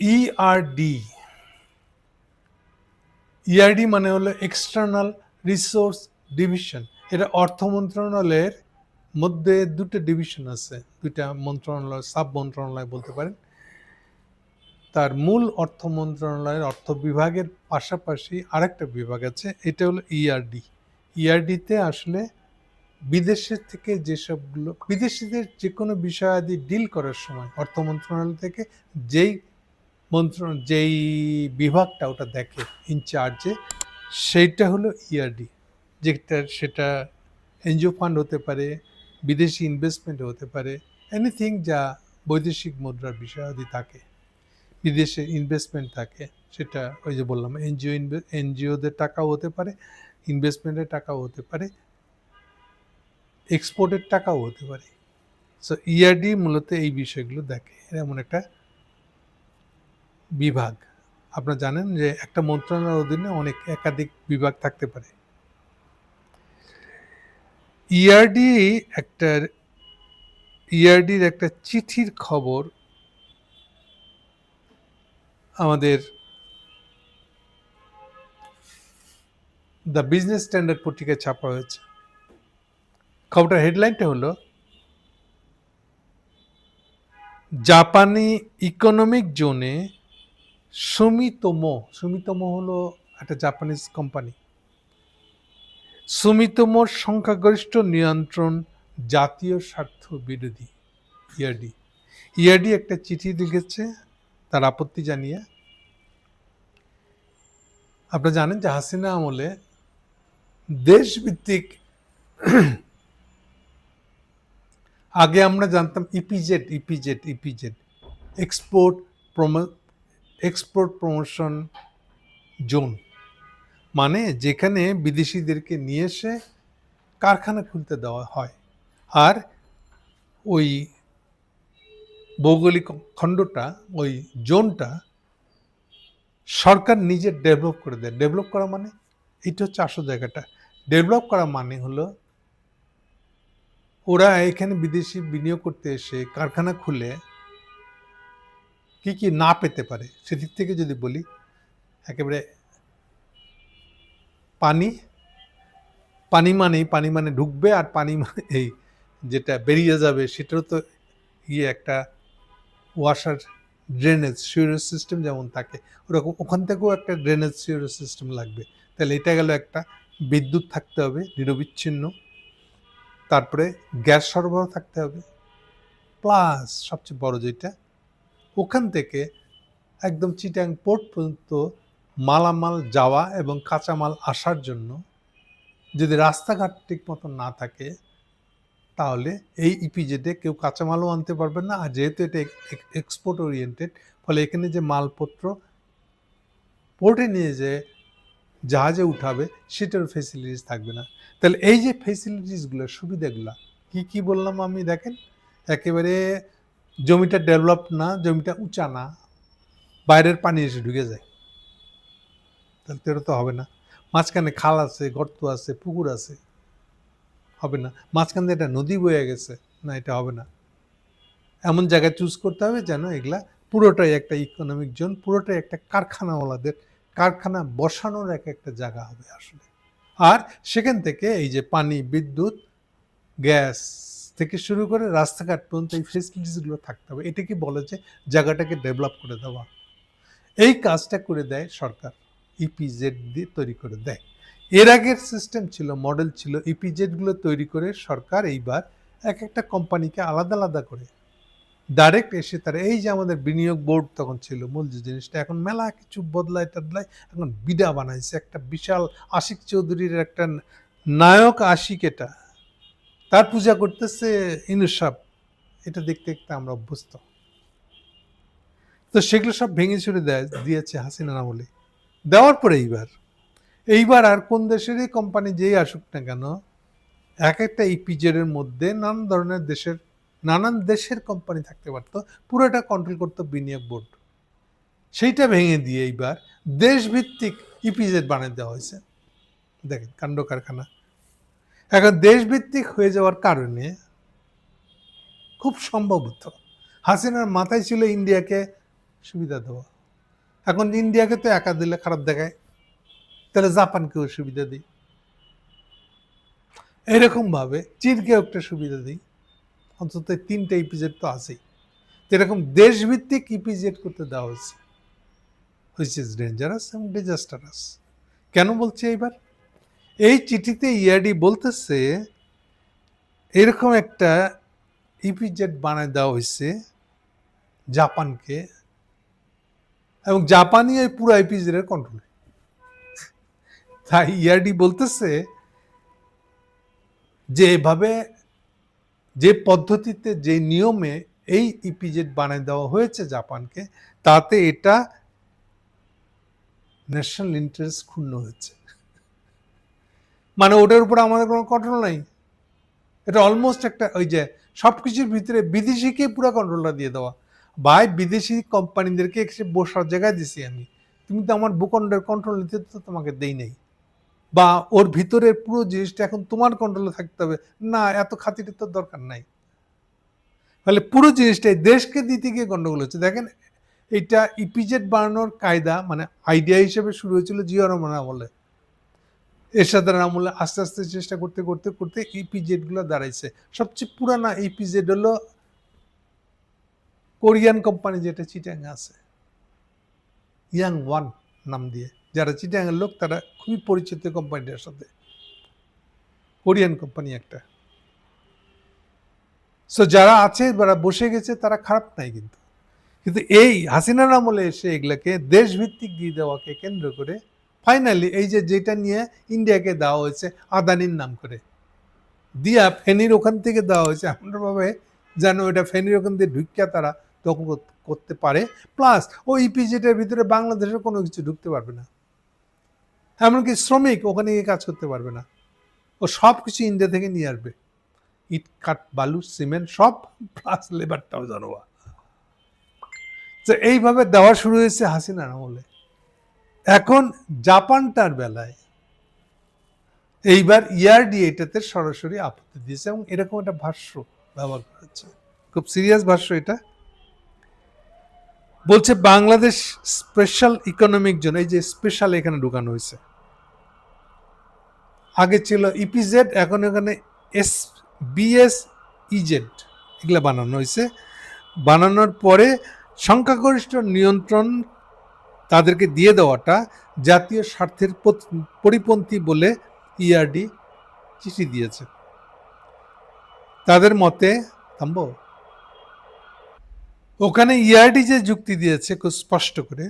ERD ERD E মানে হলো external resource division এটা অর্থ মন্ত্রণালয়ের মধ্যে দুটো ডিভিশন আছে। দুইটা মন্ত্রণালয় সাব মন্ত্রণালয় বলতে পারেন। তার মূল অর্থ মন্ত্রণালয়ের অর্থ বিভাগের পাশাপাশি আরেকটা বিভাগ আছে, এটা হলো E ইআরডি ইআরডিতে আসলে বিদেশের থেকে যেসবগুলো, বিদেশিদের যে কোনো বিষয়াদি ডিল করার সময় অর্থ মন্ত্রণালয় থেকে যেই মন্ত্র যেই বিভাগটা ওটা দেখে ইনচার্জে সেইটা হলো E ইআরডি যেটা, সেটা এনজিও ফান্ড হতে পারে, বিদেশি ইনভেস্টমেন্ট হতে পারে এনিথিং যা বৈদেশিক মুদ্রার বিষয়াদি থাকে, বিদেশে ইনভেস্টমেন্ট থাকে, সেটা ওই যে বললাম, এনজিও এনজিওদের টাকাও হতে পারে ইনভেস্টমেন্টের টাকাও হতে পারে এক্সপোর্টের টাকাও হতে পারে। সো ইআরডি মূলত এই বিষয়গুলো দেখে এমন একটা বিভাগ। আপনারা জানেন যে একটা মন্ত্রণালয়ের অধীনে অনেক একাধিক বিভাগ থাকতে পারে। ইআরডি একটা ইআরডির একটা চিঠির খবর আমাদের দ্য বিজনেস স্ট্যান্ডার্ড পত্রিকায় ছাপা হয়েছে। খবরটার হেডলাইনটা হলো, জাপানি ইকোনমিক জোনে সুমিতোমো সুমিতোমো হলো একটা জাপানিজ কোম্পানি সুমিতোমোর সংখ্যাগরিষ্ঠ নিয়ন্ত্রণ জাতীয় স্বার্থ বিরোধী ইয়ারডি ইয়ারডি একটা চিঠি লিখেছে, তার আপত্তি জানিয়ে। আপনারা জানেন যে হাসিনা আমলে দেশভিত্তিক আগে আমরা জানতাম E EPZ EPZ EPZ export export promotion zone মানে যেখানে বিদেশিদেরকে নিয়ে এসে কারখানা খুলতে দেওয়া হয়। আর ওই ভৌগোলিক খণ্ডটা, ওই জোনটা সরকার নিজে ডেভেলপ করে দেয়। ডেভেলপ করা মানে? এটা হচ্ছে আসল জায়গাটা। ডেভেলপ করা মানে হলো ওরা এখানে বিদেশি বিনিয়োগ করতে এসে কারখানা খুলে কি কি না পেতে পারে সেদিক থেকে যদি বলি, একেবারে পানি পানি মানেই পানি মানে ঢুকবে আর পানি মানে এই যেটা বেরিয়ে যাবে সেটারও তো ইয়ে একটা ওয়াশার ড্রেনেজ সিউরেজ সিস্টেম যেমন থাকে ওরকম ওখান থেকেও একটা ড্রেনেজ সিউরেজ সিস্টেম লাগবে। তাহলে এটা গেল একটা, বিদ্যুৎ থাকতে হবে, নিরবিচ্ছিন্ন, তারপরে গ্যাস সরবরাহ থাকতে হবে প্লাস সবচেয়ে বড় যেটা ওখান থেকে একদম চিটাং পোর্ট পর্যন্ত মালামাল যাওয়া এবং কাঁচামাল আসার জন্য যদি রাস্তাঘাট ঠিক মতো না থাকে, তাহলে এই ইপিজেডে কেউ কাঁচামালও আনতে পারবে না। আর যেহেতু এটা এক্সপোর্ট ওরিয়েন্টেড ফলে এখানে যে মালপত্র পোর্টে নিয়ে যে জাহাজে উঠাবে, সেটার ফেসিলিটিস থাকবে না। তাহলে এই যে ফেসিলিটিসগুলো সুবিধাগুলো, কি কি বললাম আমি দেখেন? একেবারে জমিটা ডেভেলপ না, জমিটা উঁচা না, বাইরের পানি এসে ঢুকে যায়। তাহলে তো এটা তো হবে না। মাঝখানে খাল আছে, গর্ত আছে, পুকুর আছে, হবে না। মাঝখান একটা নদী বয়ে গেছে, না, এটা হবে না। এমন জায়গায় চুজ করতে হবে যেন এগুলা পুরোটাই একটা ইকোনমিক জোন পুরোটাই একটা কারখানাওয়ালাদের, কারখানা বসানোর এক একটা জায়গা হবে আসলে। আর সেখান থেকে এই যে পানি, বিদ্যুৎ, গ্যাস থেকে শুরু করে রাস্তাঘাট পর্যন্ত এই ফেসিলিটিসগুলো থাকতে হবে। এটাকে বলে যে জায়গাটাকে ডেভেলপ করে দেওয়া? এই কাজটা করে দেয় সরকার ইপিজেড দিয়ে তৈরি করে দেয়। এর আগের সিস্টেম ছিল মডেল ছিল ইপিজেডগুলো তৈরি করে সরকার এইবার এক একটা কোম্পানিকে আলাদা আলাদা করে। ডাইরেক্ট এসে তারা, এই যে আমাদের বিনিয়োগ বোর্ড তখন ছিল, মূল যে জিনিসটা, এখন মেলা কিছু বদলায় টদলায় এখন বিডা বানাইছে। একটা বিশাল আশিক চৌধুরীর একটা নায়ক আশিক এটা। তার পূজা করতেছে ইনুসাব এটা দেখতে দেখতে আমরা অভ্যস্ত। তো সেগুলো সব ভেঙে ছুড়ে দেয়, দিয়েছে হাসিনা আমলে। দেওয়ার পরে এইবার। এইবার আর কোন দেশেরই কোম্পানি যেই আসুক না কেন, এক একটা ইপিজেডের মধ্যে নানান ধরনের দেশের, নানান দেশের কোম্পানি থাকতে পারত। পুরোটা কন্ট্রোল করতো বিনিয়োগ বোর্ড সেইটা ভেঙে দিয়ে এইবার দেশভিত্তিক ইপিজেড বানিয়ে দেওয়া হয়েছে। দেখেন, কাণ্ড কারখানা। এখন দেশভিত্তিক হয়ে যাওয়ার কারণে খুব সম্ভবত হাসিনার মাথায় ছিল ইন্ডিয়াকে সুবিধা দেওয়া। এখন ইন্ডিয়াকে তো একা দিলে খারাপ দেখায়। তাহলে জাপানকেও সুবিধা দিই। এরকমভাবে চীনকেও একটা সুবিধা দিই। অন্তত তিনটা ইপিজেড তো আছেই। তো এরকম দেশভিত্তিক ইপিজেড করতে দেওয়া হয়েছে। হুইচ ইজ ডেঞ্জারাস এবং ডিজাস্টারাস কেন বলছি এইবার? এই চিঠিতে ইয়াডি বলতেছে, এরকম একটা ইপিজেড বানায় দেওয়া হয়েছে জাপানকে এবং জাপানই এই পুরো আইপিজেডের কন্ট্রোলে তাই ইয়ারডি বলতেছে যে এভাবে যে পদ্ধতিতে, যে নিয়মে এই ইপিজেড বানিয়ে দেওয়া হয়েছে জাপানকে, তাতে এটা ন্যাশনাল ইন্টারেস্ট ক্ষুণ্ণ হয়েছে। মানে ওটার উপর আমাদের কোনো কন্ট্রোল নাই। এটা অলমোস্ট একটা ওই যে সব কিছুর ভিতরে বিদেশিকে পুরো কন্ট্রোলটা দিয়ে দেওয়া। ভাই, বিদেশি কোম্পানিদেরকে এসে বসার জায়গায় দিছি আমি। তুমি তো আমার ভূখণ্ডের কন্ট্রোল নিতে তো তোমাকে দেই নাই। বা ওর ভিতরের পুরো জিনিসটা এখন তোমার কন্ট্রোলে থাকতে হবে। না, এত খাতিরের তো দরকার নাই। তাহলে পুরো জিনিসটাই দেশকে দিতে গিয়ে গন্ডগোল হচ্ছে। দেখেন এটা ইপিজেড বানানোর কায়দা মানে আইডিয়া হিসেবে শুরু হয়েছিল জিও রহমান আমলে। এরশাদের আমলে আস্তে আস্তে চেষ্টা করতে করতে করতে ইপিজেডগুলো দাঁড়াইছে। সবচেয়ে পুরানা ইপিজেড হলো কোরিয়ান কোম্পানি যেটা চিটাং আছে। ইয়াং ওয়ান নাম দিয়ে। যারা চিটাঙের লোক, তারা খুবই পরিচিত কোম্পানিটার সাথে। কোরিয়ান কোম্পানি একটা। সো যারা আছে, যারা বসে গেছে, তারা খারাপ নাই কিন্তু। কিন্তু এই হাসিনার আমলে এসে এগুলাকে দেশভিত্তিক দিয়ে দেওয়াকে কেন্দ্র করে ফাইনালি এই যে যেটা নিয়ে ইন্ডিয়াকে দেওয়া হয়েছে আদানির নাম করে। দিয়া ফেনীর ওখান থেকে দেওয়া হয়েছে আমরা ভাবে যেন ওটা ফেনীর ওখান দিয়ে ঢুকিয়া তারা তখন করতে পারে। প্লাস ওই ইপিজেটের ভিতরে বাংলাদেশের কোনো কিছু ঢুকতে পারবে না। এমনকি শ্রমিক ওখানে গিয়ে কাজ করতে পারবে না। ও সব কিছু ইন্ডিয়া থেকে নিয়ে আসবে। ইট, কাঠ, বালু, সিমেন্ট, সব প্লাস লেবারটাও জানোয়া তো এইভাবে দেওয়া শুরু হয়েছে হাসিনার আমলে। এখন জাপানটার বেলায় এইবার ইয়ারডি এটাতে সরাসরি আপত্তি দিয়েছে এবং এরকম একটা ভাষ্য ব্যবহার করা হচ্ছে খুব সিরিয়াস ভাষ্য এটা। বলছে বাংলাদেশ স্পেশাল ইকোনমিক জোন এই যে স্পেশাল এখানে ঢুকানো হয়েছে। আগে ছিল ইপিজেড এখন এখানে এস বিএস ইজেড এগুলো বানানো হয়েছে। বানানোর পরে সংখ্যাগরিষ্ঠ নিয়ন্ত্রণ তাদেরকে দিয়ে দেওয়াটা জাতীয় স্বার্থের পরিপন্থী বলে ইআরডি চিঠি দিয়েছে। তাদের মতে, থামবো, ওখানে ইআরডি যে যুক্তি দিয়েছে খুব স্পষ্ট করে,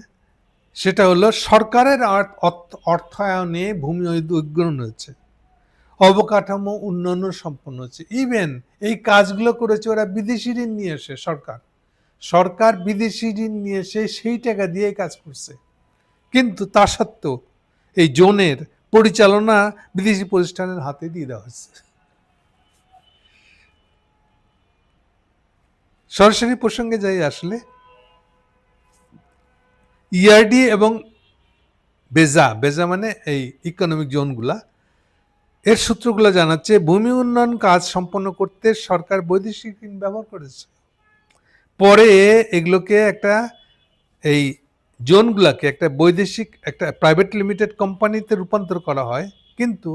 সেটা হলো সরকারের অর্থায়নে ভূমি অধিগ্রহণ হয়েছে, অবকাঠামো উন্নয়ন সম্পন্ন হচ্ছে ইভেন এই কাজগুলো করেছে ওরা বিদেশি ঋণ নিয়ে এসে সরকার। সরকার বিদেশি ঋণ নিয়ে এসে সেই টাকা দিয়ে কাজ করছে। কিন্তু তা সত্ত্বেও এই জোনের পরিচালনা বিদেশি প্রতিষ্ঠানের হাতে দিয়ে দেওয়া হচ্ছে সরাসরি প্রসঙ্গে যাই আসলে ইআরডি এবং বেজা বেজা মানে এই ইকোনমিক জোনগুলা, এর সূত্রগুলো জানাচ্ছে, ভূমি উন্নয়ন কাজ সম্পন্ন করতে সরকার বৈদেশিক ঋণ ব্যবহার করেছে। পরে এগুলোকে একটা এই জোনগুলোকে একটা বৈদেশিক, একটা প্রাইভেট লিমিটেড কোম্পানিতে রূপান্তর করা হয়। কিন্তু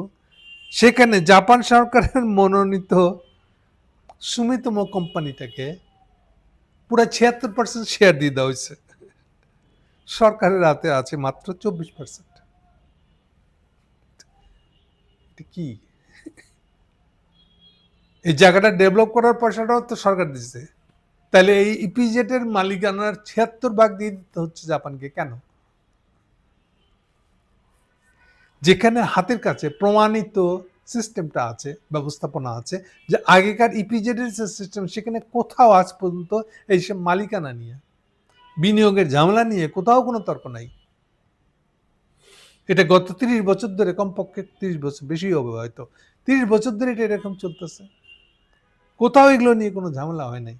সেখানে জাপান সরকারের মনোনীত সুমিতম কোম্পানিটাকে পুরো ছিয়াত্তর পার্সেন্ট শেয়ার দিয়ে দেওয়া হয়েছে। সরকারের হাতে আছে মাত্র চব্বিশ পার্সেন্ট কি? এই জায়গাটা ডেভেলপ করার পয়সাটাও তো সরকার দিচ্ছে তাহলে এই ইপিজেটের মালিকানার ছিয়াত্তর ভাগ দিয়ে দিতে হচ্ছে জাপানকে, কেন? যেখানে হাতের কাছে প্রমাণিত সিস্টেমটা আছে, ব্যবস্থাপনা আছে, যে আগেকার ইপিজেডের যে সিস্টেম, সেখানে কোথাও আজ পর্যন্ত এইসব মালিকানা নিয়ে, বিনিয়োগের ঝামেলা নিয়ে কোথাও কোনো তর্ক নাই। এটা গত তিরিশ বছর ধরে, কমপক্ষে তিরিশ বছর বেশি হবে হয়তো। তিরিশ বছর ধরে এটা এরকম চলতেছে। কোথাও এগুলো নিয়ে কোনো ঝামেলা হয় নাই।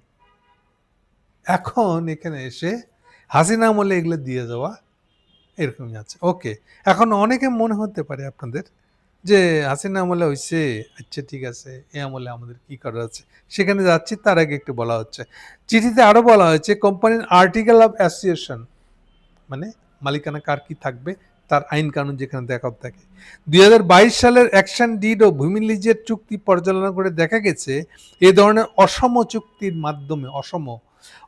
এখন এখানে এসে হাসিনা আমলে এগুলো দিয়ে যাওয়া এরকমই আছে ওকে, এখন অনেকে মনে হতে পারে আপনাদের যে হাসিনা আমলে হইছে আচ্ছা ঠিক আছে এ আমলে আমাদের কি করার আছে? সেখানে যাচ্ছি, তার আগে একটু বলা হচ্ছে। চিঠিতে আরও বলা হয়েছে, কোম্পানির আর্টিকেল অফ অ্যাসোসিয়েশন মানে মালিকানা কার কি থাকবে, তার আইন কানুন যেখানে দেখা থাকে। দুই হাজার বাইশ সালের অ্যাকশন ডিড ও ভূমি লিজের চুক্তি পর্যালোচনা করে দেখা গেছে, এ ধরনের অসম চুক্তির মাধ্যমে, অসম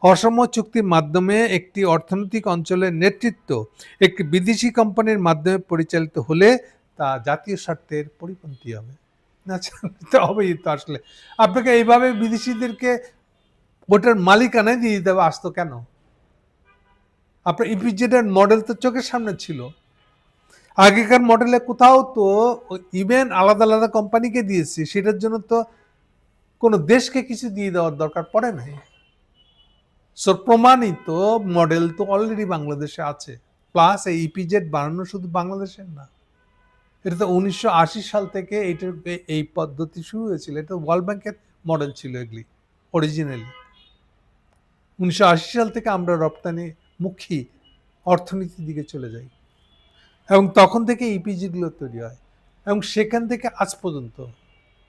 অসম চুক্তির মাধ্যমে একটি অর্থনৈতিক অঞ্চলের নেতৃত্ব একটি বিদেশি কোম্পানির মাধ্যমে পরিচালিত হলে তা জাতীয় স্বার্থের পরিপন্থী হবে। না হবেই তো আসলে। আপনাকে এইভাবে বিদেশিদেরকে ওটার মালিকানায় দিয়ে দিতে হবে, আসতো কেন? আপনার ইপিজেডের মডেল তো চোখের সামনে ছিল। আগেকার মডেলে কোথাও তো ইভেন আলাদা আলাদা কোম্পানিকে দিয়েছি, সেটার জন্য তো কোনো দেশকে কিছু দিয়ে দেওয়ার দরকার পড়ে নাই। সো প্রমাণিত মডেল তো অলরেডি বাংলাদেশে আছে প্লাস এই ইপিজেড বানানো শুধু বাংলাদেশের না। এটা তো উনিশশো আশি সাল থেকে এইটার এই পদ্ধতি শুরু হয়েছিল। এটা ওয়ার্ল্ড ব্যাংকের মডেল ছিল এগুলি অরিজিনালি উনিশশো আশি সাল থেকে আমরা রপ্তানি মুখী অর্থনীতির দিকে চলে যাই। এবং তখন থেকে ইপিজিগুলো তৈরি হয়। এবং সেখান থেকে আজ পর্যন্ত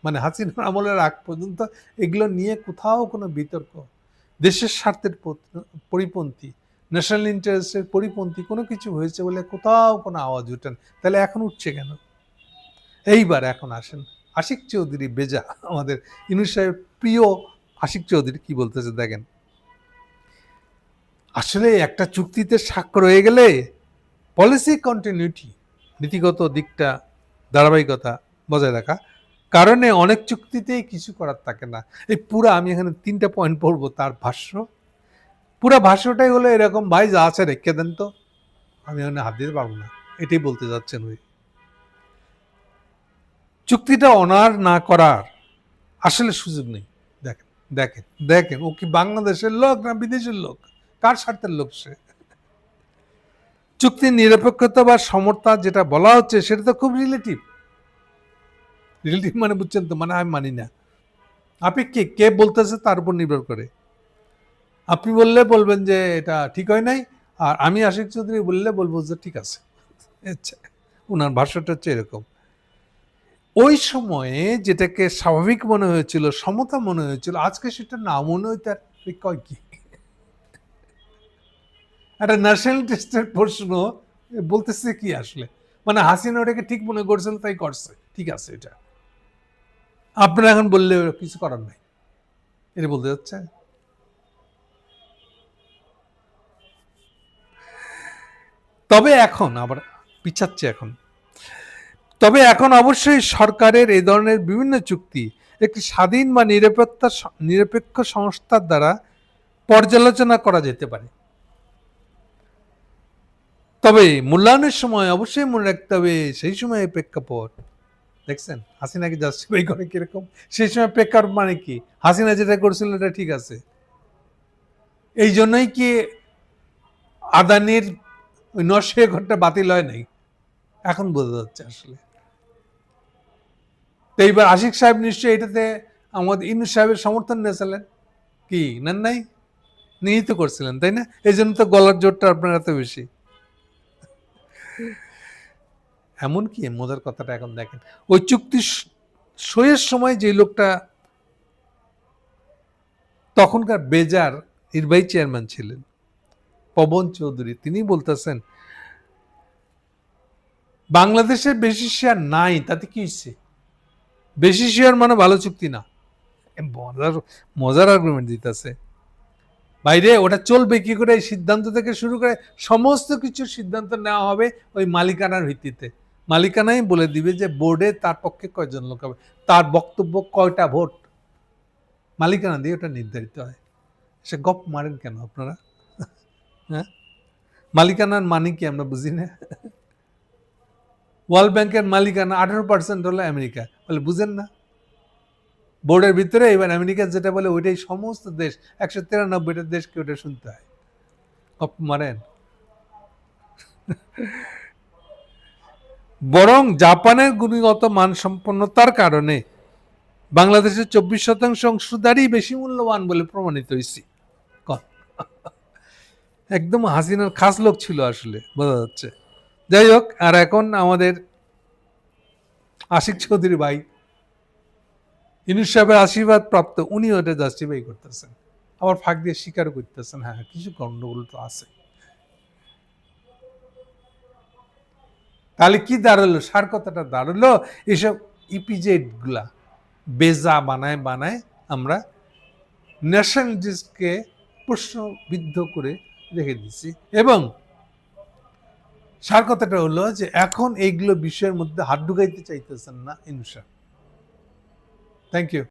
মানে হাসিনার আমলের আগ পর্যন্ত এগুলো নিয়ে কোথাও কোনো বিতর্ক দেশের স্বার্থের পরিপন্থী ন্যাশনাল ইন্টারেস্টের পরিপন্থী কোনো কিছু হয়েছে বলে কোথাও কোনো আওয়াজ উঠেন তাহলে এখন উঠছে কেন? এইবার এখন আসেন। আশিক চৌধুরী বেজা, আমাদের ইনুস সাহেব প্রিয় আশিক চৌধুরী কি বলতেছে দেখেন। আসলে একটা চুক্তিতে স্বাক্ষর হয়ে গেলে পলিসি কন্টিনিউটি নীতিগত দিকটা, ধারাবাহিকতা বজায় রাখা কারণে অনেক চুক্তিতেই কিছু করার থাকে না। এই পুরা আমি এখানে তিনটা পয়েন্ট পড়ব তার ভাষ্য। পুরা ভাষ্যটাই হলো এরকম, ভাই, যা আছে রেখে দেন তো। আমি এখানে হাত দিতে পারব না। এটাই বলতে যাচ্ছেন ওই চুক্তিটা অনার না করার আসলে সুযোগ নেই। দেখেন দেখেন দেখেন, ও কি বাংলাদেশের লোক না বিদেশের লোক? কার স্বার্থের লোক সে? চুক্তির নিরপেক্ষতা বা সমর্থা যেটা বলা হচ্ছে, সেটা তো খুব রিলেটিভ রিলেটিভ মানে বুঝছেন তো? মানে আমি মানি না। আপনি কে কে বলতেছে তার উপর নির্ভর করে। আপনি বললে বলবেন যে এটা ঠিক হয় নাই, আর আমি আশিক চৌধুরী বললে বলব যে ঠিক আছে। আচ্ছা ওনার ভাষাটা হচ্ছে এরকম। ওই সময়ে যেটাকে স্বাভাবিক মনে হয়েছিল, সমতা মনে হয়েছিল, আজকে সেটা না মনে হইতে আর কয় কি? একটা ন্যাশনাল টেস্টের প্রশ্ন বলতেছে কি আসলে? মানে হাসিনা ওটাকে ঠিক মনে করছিল তাই করছে। ঠিক আছে এটা। আপনারা এখন বললে কিছু করার নাই। এটা বলতে যাচ্ছে। তবে এখন, আবার পিছাচ্ছে এখন। তবে এখন অবশ্যই সরকারের এই ধরনের বিভিন্ন চুক্তি একটি স্বাধীন বা নিরপেক্ষ নিরপেক্ষ সংস্থার দ্বারা পর্যালোচনা করা যেতে পারে। তবে মূল্যায়নের সময় অবশ্যই মনে রাখতে হবে, সেই সময় প্রেক্ষাপট দেখছেন? হাসিনাকে জাস্টিফাই করে কীরকম? সেই সময় প্রেক্ষাপট মানে কি? হাসিনা যেটা করছিল এটা ঠিক আছে। এই জন্যই কি আদানির ওই নশো ঘরটা বাতিল হয় নাই? এখন বোঝা যাচ্ছে আসলে। তো এইবার আশিক সাহেব নিশ্চয়ই এটাতে আমাদের ইনু সাহেবের সমর্থন নিয়েছিলেন। কি? নেন নাই? নিহিত করছিলেন, তাই না? এই জন্য তো গলার জোরটা আপনার এত বেশি। এমন কি? মজার কথাটা এখন দেখেন। ওই চুক্তি সইয়ের সময় যে লোকটা তখনকার বেজার নির্বাহী চেয়ারম্যান ছিলেন, পবন চৌধুরী, তিনি বলতেছেন, বাংলাদেশে বেশি শেয়ার নাই, তাতে কি হচ্ছে বেশি শেয়ার মানে ভালো চুক্তি না। মজার মজার আর্গুমেন্ট দিতেছে। বাইরে ওটা চলবে কি করে? এই সিদ্ধান্ত থেকে শুরু করে সমস্ত কিছু সিদ্ধান্ত নেওয়া হবে ওই মালিকানার ভিত্তিতে। মালিকানাই বলে দিবে যে বোর্ডে তার পক্ষে কয়জন লোক হবে? তার বক্তব্য কয়টা ভোট? মালিকানা দিয়ে ওটা নির্ধারিত হয়। সে গপ মারেন কেন আপনারা? হ্যাঁ? মালিকানার মানে কি আমরা বুঝি না? ওয়ার্ল্ড ব্যাংকের মালিকানা আঠারো পার্সেন্ট হলো আমেরিকা। বলে বুঝেন না। বোর্ডের ভিতরে এবার আমেরিকা যেটা বলে ওইটাই সমস্ত দেশ, একশো তিরানব্বইটা দেশকে ওটা শুনতে হয়। গপ মারেন। বরং জাপানের গুণগত মানসম্পন্নতার কারণে বাংলাদেশের চব্বিশ শতাংশ অংশদারই বেশি মূল্যবান বলে প্রমাণিত হয়েছি। একদম হাসিনার খাস লোক ছিল আসলে, বোঝা যাচ্ছে। যাই হোক, আর এখন আমাদের আশিক চৌধুরী ভাই, ইনুস সাহেবের আশীর্বাদ প্রাপ্ত উনি ওটা জাস্টিফাই করতেছেন। আবার ফাঁক দিয়ে স্বীকারও করতেছেন। হ্যাঁ কিছু গন্ডগোল তো আছে। তাহলে কি দাঁড়াল? সার কথাটা দাঁড়াল? এসব ইপিজেডগুলা বেজা বানায় বানায় আমরা ন্যাশনালিস্টকে প্রশ্নবিদ্ধ করে রেখে দিচ্ছি এবং সার কথাটা হলো যে এখন এইগুলো বিষয়ের মধ্যে হাত ঢুকাইতে চাইতেছেন না ইনুসা। Thank you